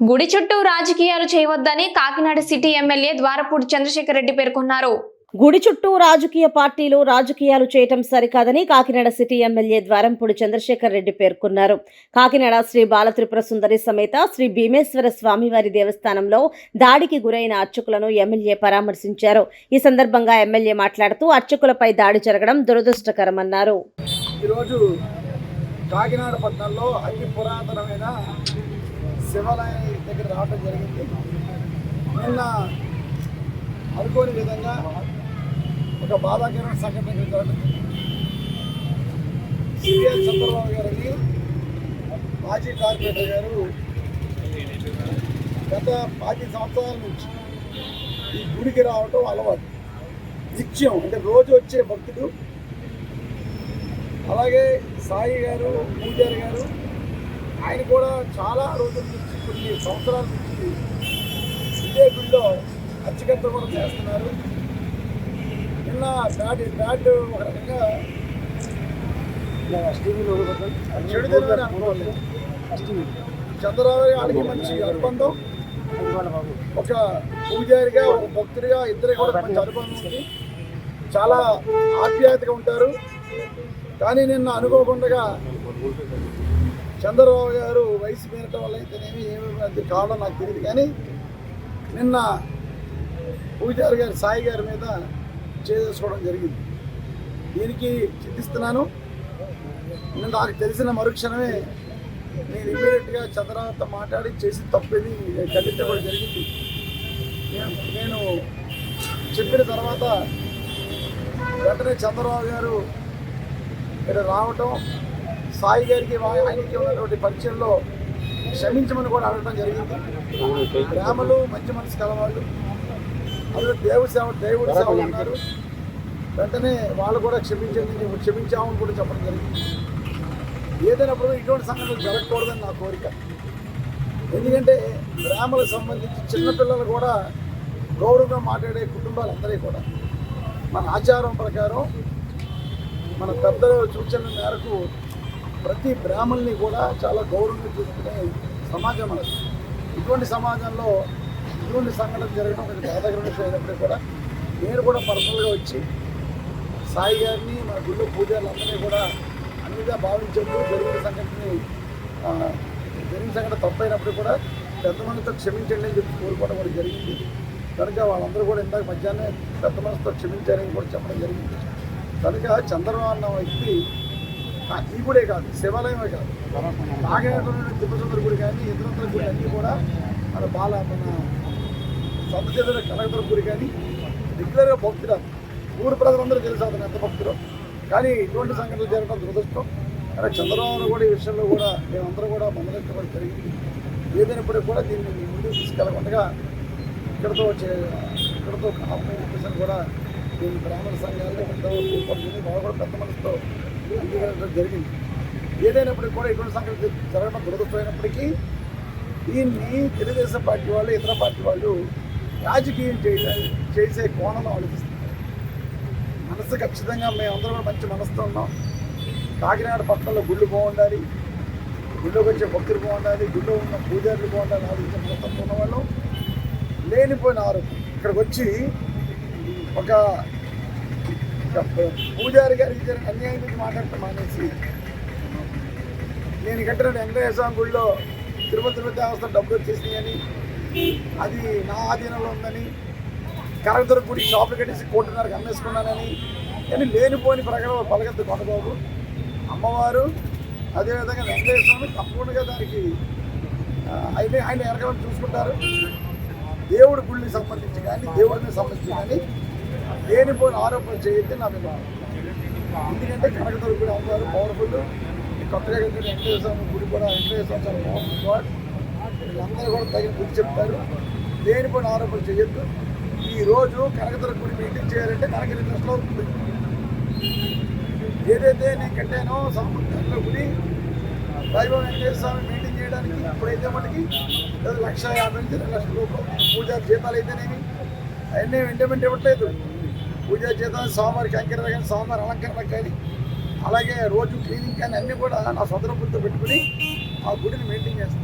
గుడి చుట్టూ రాజకీయాలు చేయవద్దని కాకినాడ సిటీ ఎమ్మెల్యే ద్వారపూడి చంద్రశేఖర్ రెడ్డి పేర్కొన్నారు. గుడి చుట్టూ రాజకీయ పార్టీలు రాజకీయాలు చేయటం సరికాదని కాకినాడ సిటీ ఎమ్మెల్యే ద్వారంపూడి చంద్రశేఖర్ రెడ్డి పేర్కొన్నారు. కాకినాడ శ్రీ బాలత్రిపుర సుందరి సమేత శ్రీ భీమేశ్వర స్వామివారి దేవస్థానంలో దాడికి గురైన అర్చకులను ఎమ్మెల్యే పరామర్శించారు. ఈ సందర్భంగా ఎమ్మెల్యే మాట్లాడుతూ అర్చకులపై దాడి జరగడం దురదృష్టకరమన్నారు. ఈరోజు కాకినాడ పట్టణంలో అతి పురాతనమైన శివాలయం దగ్గర రావడం జరిగింది. నిన్న అనుకోని విధంగా ఒక బాధాకరమైన సంఘటన ఇక్కడ జరగడం జరిగింది చంద్రబాబు గారిని మాజీ కార్పొరేటర్ గారు గత పాతి సంవత్సరాల నుంచి ఈ గుడికి రావటం అలవాటు. నిత్యం అంటే రోజు వచ్చే భక్తుడు అలాగే సాయి గారు పూజారి గారు ఆయన కూడా చాలా రోజుల నుంచి కొన్ని సంవత్సరాల నుంచి ఇదే గుడిలో అచ్చగంత కూడా చేస్తున్నారు. నిన్న బ్యాట్ బ్యాట్ ఒక రకంగా చెడుదనని అనుకోలేదు చంద్రబాబు గారికి మంచి అనుబంధం. ఒక పూజారిగా ఒక భక్తుడిగా ఇద్దరు కూడా మంచి అనుబంధం ఉంది. చాలా ఆప్యాయతగా ఉంటారు. కానీ నిన్న అనుకోకుండా చంద్రబాబు గారు వయసు పెరగటం వల్ల అయితేనేమి ఏమి కావడం నాకు తెలియదు. కానీ నిన్న పూజారి గారి సాయి గారి మీద చేసుకోవడం జరిగింది. దీనికి చింతిస్తున్నాను. నేను నాకు తెలిసిన మరుక్షణమే నేను ఇమీడియట్గా చంద్రబాబుతో మాట్లాడి చేసి తప్పేది ఖండించడం జరిగింది. నేను- నేను చెప్పిన తర్వాత వెంటనే చంద్రబాబు గారు ఇక్కడ రావటం సాయి గారికి ఆయనకి ఉన్నటువంటి పరిచయంలో క్షమించమని కూడా అడగడం జరిగింది. గ్రామలు మంచి మనసు కలవాళ్ళు. అందులో దేవు సేవ దేవుడి సేవ ఉన్నారు. వెంటనే వాళ్ళు కూడా క్షమించండి క్షమించామని కూడా చెప్పడం జరిగింది. ఏదైనప్పుడు ఇటువంటి సంఘటనలు జరగకూడదని నా కోరిక. ఎందుకంటే గ్రామాలకు సంబంధించి చిన్నపిల్లలు కూడా గౌరవంగా మాట్లాడే కుటుంబాలందరికీ కూడా. మన ఆచారం ప్రకారం మన పెద్దల సూచనల మేరకు ప్రతి బ్రాహ్మణ్ని కూడా చాలా గౌరవంగా చూసుకునే సమాజం మనది. ఇటువంటి సమాజంలో ఇటువంటి సంఘటన జరగడం కొంచెం బాధాకరమైన విషయం అయినప్పటికీ కూడా నేను కూడా పర్సనల్గా వచ్చి సాయి గారిని మన గుళ్ళు పూజారులందరినీ కూడా అన్నిగా భావించేందుకు జరిగిన సంఘటనని జరిగిన సంఘటన తప్పైనప్పుడు కూడా పెద్ద మనసుతో క్షమించండి అని చెప్పి కోరుకోవడం కూడా జరిగింది. కనుక వాళ్ళందరూ కూడా ఇందాక మధ్యాహ్నం పెద్ద మనసుతో క్షమించారని కూడా చెప్పడం జరిగింది. కనుక చంద్రబాబు అన్న వ్యక్తి ఈ గుడే కాదు శివాలయమే కాదు. నాగేశ్వర తిప్పచంద్ర గుడి కానీ ఇతరత్ర గుడి అన్నీ కూడా మన బాల మన సంతచేతుల కనకదుర గుడి కానీ రెగ్యులర్గా భక్తుడు ఊరు ప్రజలందరూ తెలుసు అతను ఎంత భక్తులు కానీ ఇటువంటి సంఘటనలు జరగడం దురదృష్టం. కానీ చంద్రబాబు కూడా ఈ విషయంలో కూడా మేమందరం కూడా మందలించడం జరిగింది. ఏదైనప్పటికీ కూడా దీన్ని ముందుకు తీసుకెళ్ళకుండా ఇక్కడతో వచ్చే ఇక్కడతో కాకుండా కూడా దీని బ్రాహ్మణ సంఘాలు పెద్ద కూర్పడుతుంది వాళ్ళు కూడా పెద్ద మనసుతో అంగీకరించడం జరిగింది. ఏదైనప్పటికీ కూడా ఇటువంటి సంఘటన జరగడం దురదృష్టమైనప్పటికీ దీన్ని తెలుగుదేశం పార్టీ వాళ్ళు ఇతర పార్టీ వాళ్ళు రాజకీయం చేయడానికి చేసే కోణంలో ఆలోచిస్తున్నారు. మనసు ఖచ్చితంగా మేమందరం కూడా మంచి మనసుతో ఉన్నాం. కాకినాడ పట్టణంలో గుళ్ళు బాగుండాలి. గుళ్ళోకి వచ్చే భక్తులు బాగుండాలి. గుళ్ళో ఉన్న పూజారులు బాగుండాలి. ఆలోచించే మనస్తత్వం ఉన్నవాళ్ళు లేనిపోయిన ఆరోపణ ఇక్కడికి వచ్చి ఒక పూజారి గారికి జరిగిన అన్యాయం గురించి మాట్లాడటం మానేసి నేను కట్టిన వెంకటేశ్వర స్వామి గుడిలో తిరుపతి దేవస్థానం డబ్బులు వచ్చేసినాయి అని అది నా ఆధీనంలో ఉందని కరెక్టర్ గుడి షాపులు కట్టేసి కోటిన్నరకు అమ్మేసుకున్నానని కానీ లేనిపోని ప్రకారం పలకద్దు కొండబాబు. అమ్మవారు అదేవిధంగా వెంకటేశ్వర స్వామి తప్పకుండా దానికి అయితే ఆయన ఆయన ఎరగడం చూసుకుంటారు. దేవుడి గుళ్ళకి సంబంధించి కానీ దేవుడిని సంబంధించి కానీ లేనిపోయిన ఆరోపణలు చేయొద్దని నా అభిప్రాయం ఎందుకంటే కనకదుర్గ గుడి అమ్మవారు పవర్ఫుల్ ఈ కొత్తగా కట్టిన వెంకటేశ్వర స్వామి గుడి కూడా వెంకటేశ్వర స్వామి చాలా బాగుంది గాడ్. వీళ్ళందరూ కూడా తగిన గుడి చెప్తారు. లేనిపోయిన ఆరోపణలు చేయొద్దు. ఈ రోజు కనకదుర్గ గుడి మెయింటైన్ చేయాలంటే కనకరి ఇంట్రెస్ట్లో అవుతుంది. ఏదైతే నేను కట్టానో సముద్రంలో గుడి దైవం వెంకటేశ్వర స్వామి మెయింటైన్ చేయడానికి ఇప్పుడైతే మనకి లక్ష యాభై నుంచి రెండు లక్షల రూపాయలు పూజా జీతాలు అయితేనేమి. అవన్నీ వెంటబెంట ఇవ్వట్లేదు పూజ చేద్దాం స్వామివారికి అంకరణ కానీ స్వామివారి అలంకరణ కానీ అలాగే రోజు క్లీనింగ్ కానీ అన్నీ కూడా నా సొంత డబ్బులతో పెట్టుకుని ఆ గుడిని మెయింటైన్ చేస్తాను.